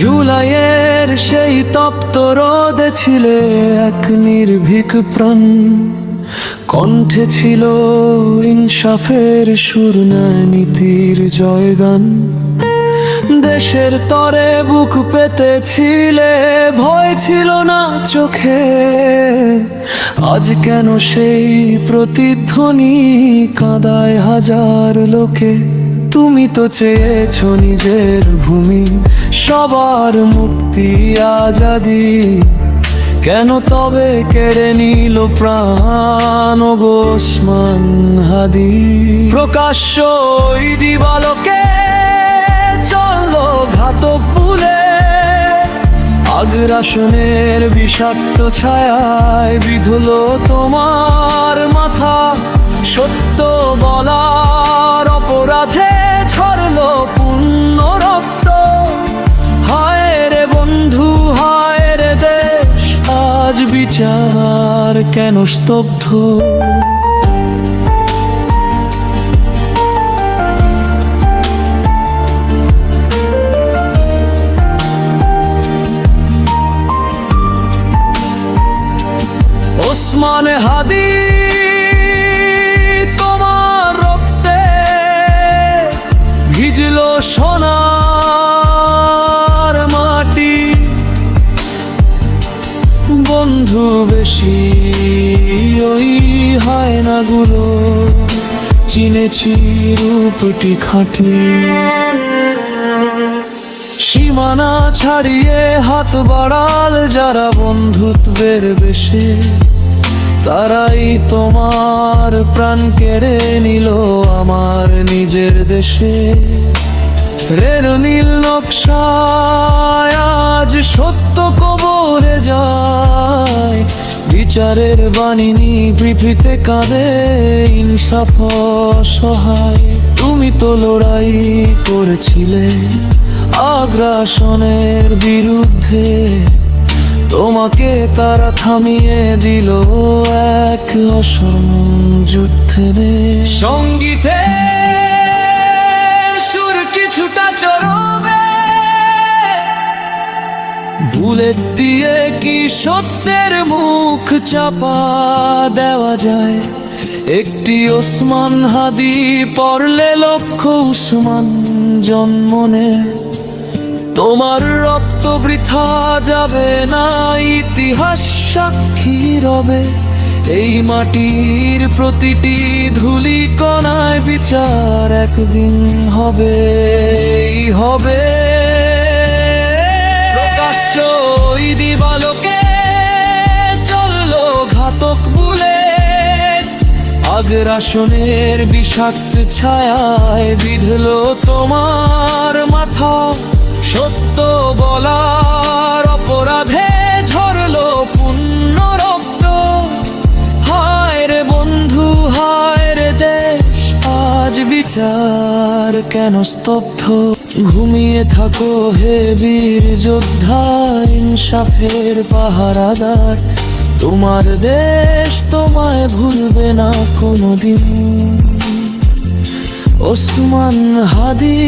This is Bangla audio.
জুলাইয়ের সেই তপ্ত রোদে ছিলে এক নির্ভীক প্রাণ। কণ্ঠে ছিল ইনসাফের সুর নীতির জয়গান। দেশের তরে বুক পেতেছিলে, ভয় ছিল না চোখে। আজ কেন সেই প্রতিধ্বনি কাঁদায় হাজার লোকে? তুমি তো চেয়েছ নিজের ভূমি, সবার মুক্তি আজাদি। কেন তবে কেড়ে নিল প্রাণ গোসমান হাদি? প্রকাশ্য ওই দিবালোকে ঘাতক বুলে আগ্রাসনের বিষাক্ত ছায়ায় বিধুলো তোমার মাথা। সত্য বলার বিচার কেন স্তব্ধ? ওসমান হাদি তোমার রক্তে ভিজলো সোনার বন্ধু বেশি ওই হয় না গুলো। চিনেছি রূপটি খাঁটি। সীমানা ছাড়িয়ে হাত বাড়াল যারা বন্ধুত্বের বেশে, তারাই তোমার প্রাণ কেড়ে নিল আমার নিজের দেশে। রেল নীল নকশায় আজ সত্য কবরে যায়। বিচারের বাণিনী পৃথিবীতে কাঁদে ইনসাফ সহায় তুমি তো লড়াই করেছিলে আগ্রাসনের বিরুদ্ধে। তোমাকে তারা থামিয়ে দিল এক অসম যুদ্ধে। সঙ্গীতে কিছুটা চরবে বুলেট দিয়ে কি সত্যের মুখ চাপা দেওয়া যায়? একটি ওসমান হাদি পড়লে লক্ষ উসমান জন্মনে। তোমার রক্ত বৃথা যাবে না, ইতিহাস সাক্ষী রবে। এই মাটির প্রতিটি ধুলি কণায় বিচার একদিন হবে হবে। প্রকাশ্য ওই দিবালোকে চলল ঘাতক বুলে। আগ্রাসনের বিষাক্ত ছায়ায় বিধলো তোমার মাথা। বিচার কেন স্তব্ধ? ঘুমিয়ে থাকো হে বীর যোদ্ধা, ইনসাফের পাহারাদার। তোমার দেশ তোমায় ভুলবে না কোনোদিন। ওসমান হাদি